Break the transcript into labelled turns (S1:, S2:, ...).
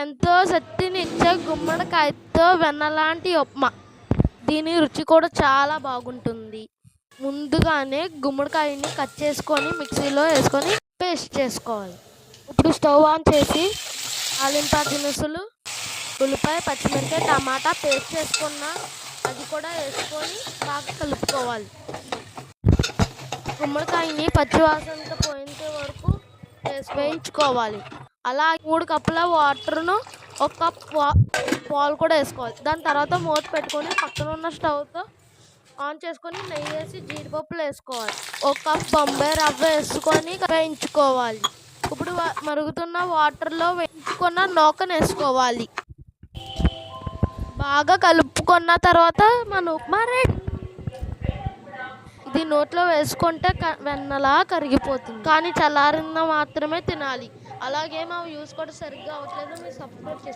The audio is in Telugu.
S1: ఎంతో శక్తినిచ్చే గుమ్మడికాయతో వెన్నలాంటి ఉప్మా. దీని రుచి కూడా చాలా బాగుంటుంది. ముందుగానే గుమ్మడికాయని కట్ చేసుకొని మిక్సీలో వేసుకొని పేస్ట్ చేసుకోవాలి. ఇప్పుడు స్టవ్ ఆన్ చేసి అలింప దినుసులు ఉల్లిపాయ పచ్చిమిరపకాయ టమాటా పేస్ట్ చేసుకున్న అది కూడా వేసుకొని బాగా కలుపుకోవాలి. గుమ్మడికాయని పచ్చివాసనతో పోయేంత వరకు వేసి వేయించుకోవాలి. అలా మూడు కప్పుల వాటర్ను ఒక కప్ పాలు కూడా వేసుకోవాలి. దాని తర్వాత మూత పెట్టుకొని పక్కన ఉన్న స్టవ్తో ఆన్ చేసుకొని నెయ్యి వేసి జీడిపప్పులు వేసుకోవాలి. ఒక కప్ బొంబాయి రవ్వ వేసుకొని వేయించుకోవాలి. ఇప్పుడు వా- మరుగుతున్న వాటర్లో వేయించుకున్న నూకను వేసుకోవాలి. బాగా కలుపుకున్న తర్వాత మన ఉప్మా రెడీ. ఇది నోట్లో వేసుకుంటే క- వెన్నలా కరిగిపోతుంది. కానీ చల్లారింద మాత్రమే తినాలి. అలాగే మా వ్యూస్ కూడా సరిగ్గా అవ్వట్లేదు. మీరు సపోర్ట్ చేసి